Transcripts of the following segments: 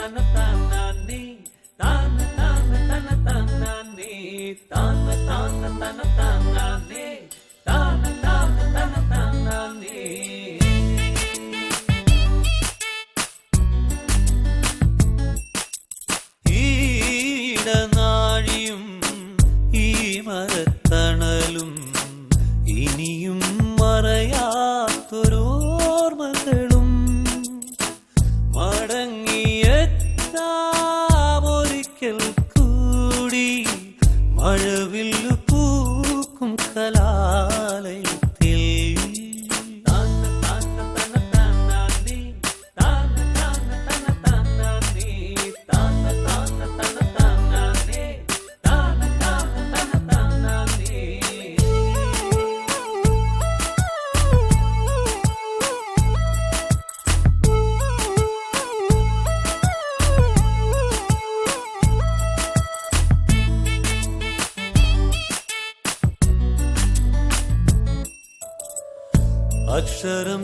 తన తానాన్ని తాన తాన తన తానాన్ని తాన తాన తన తానాన్ని తాన తాన తన తానాన్ని. ఈడన வாழவே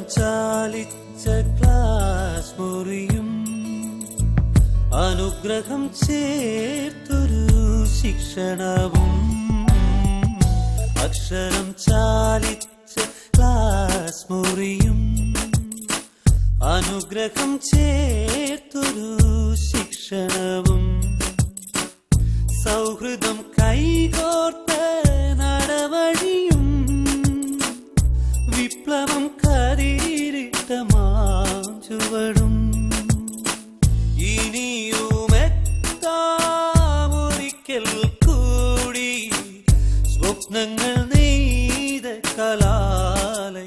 ചാലിച്ച ക്ലാസ് മുറിയും അനുഗ്രഹം ചേർത്തൊരു ശിക്ഷണവും അക്ഷരം ചാലിച്ച ക്ലാസ് മുറിയും അനുഗ്രഹം ചേർത്തൊരു ശിക്ഷണവും സൗഹൃദം കൈകോർത്ത பெய்த கலாலை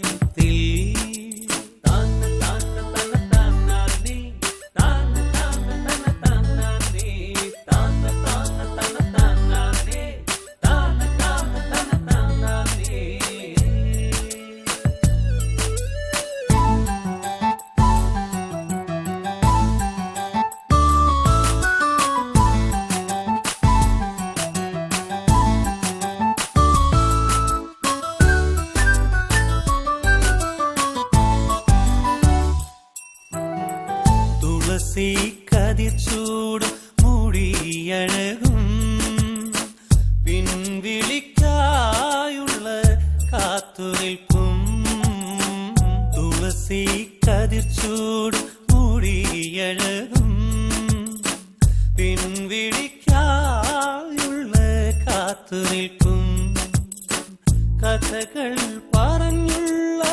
തുളസി കതിർച്ചൂടും മുടിയഴകും. പിൻവിളിക്കായുള്ള കാത്തുനിൽപ്പും. തുളസി കതിർച്ചൂടും മുടിയഴകും. പിൻവിളിക്കായുള്ള കാത്തുനിൽപ്പും. കഥകൾ പറഞ്ഞുള്ള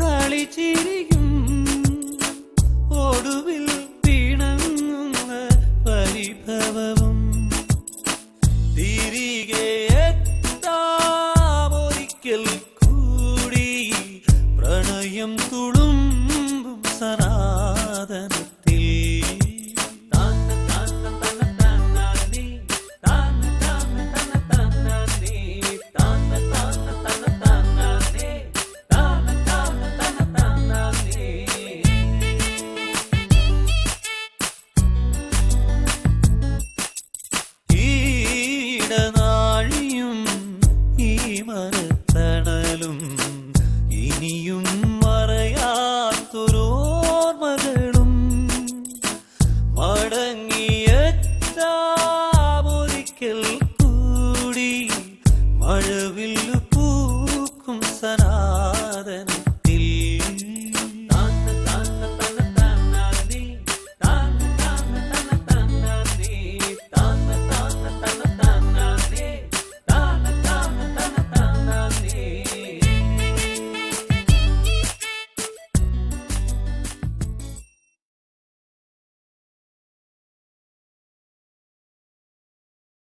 കളി ഒടുവിൽ காயம் தூ பூக்கும் சனாதன